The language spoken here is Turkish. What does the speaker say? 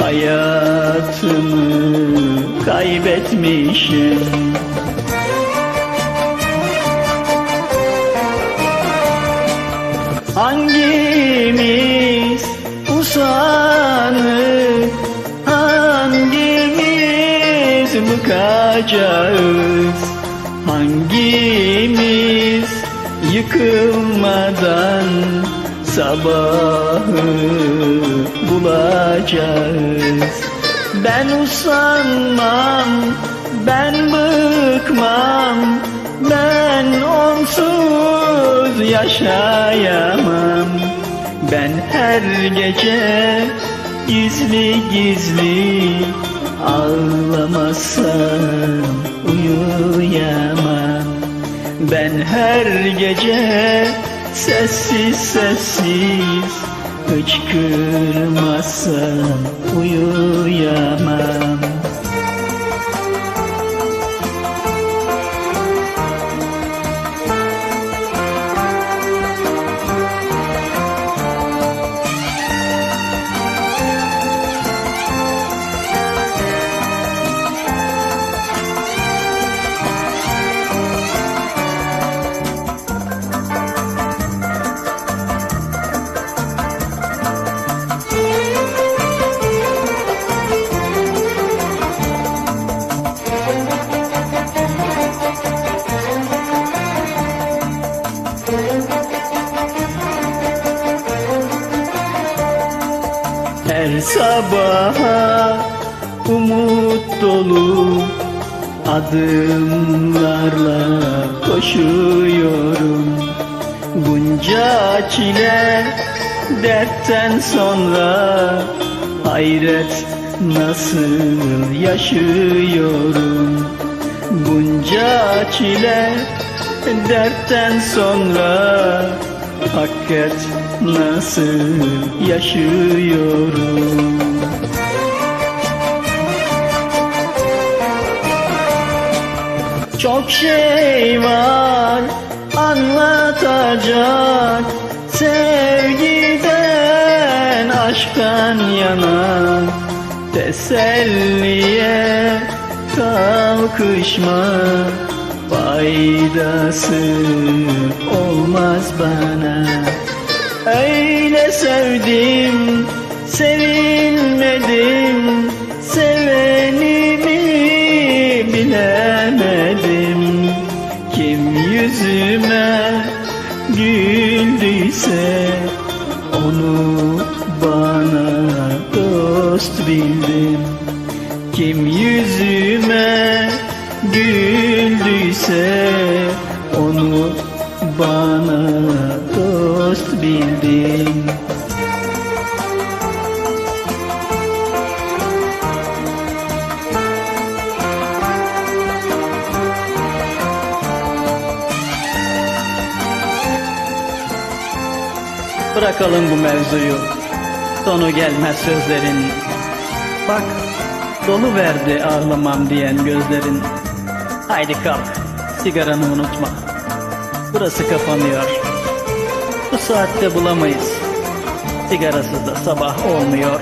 hayatımı kaybetmişim. Hangimiz usanıp Hangimiz bıkacağız Hangimiz yıkılmadan Sabahı bulacağız. Ben usanmam, ben bıkmam Ben onsuz yaşayamam. Ben her gece gizli gizli Ağlamazsam uyuyamam. Ben her gece sessiz sessiz Hıçkırmazsam uyuyamam Her sabaha umut dolu adımlarla koşuyorum. Bunca çile dertten sonra hayret nasıl yaşıyorum? Bunca çile dertten sonra Hakikat nasıl yaşıyorum? Çok şey var anlatacak. Sevgiden aşktan yana Teselliye kalkışma. Faydası olmaz bana Öyle sevdim, sevilmedim Sevenimi bilemedim. Kim yüzüme güldüyse Onu bana dost bildim. Kim yüzüme güldüyse Bırakalım bu mevzuyu. Sonu gelmez sözlerin. Bak dolu verdi ağlamam diyen gözlerin. Haydi kalk sigaranı unutma. Burası kapanıyor. Bu saatte bulamayız. Sigarasız da sabah olmuyor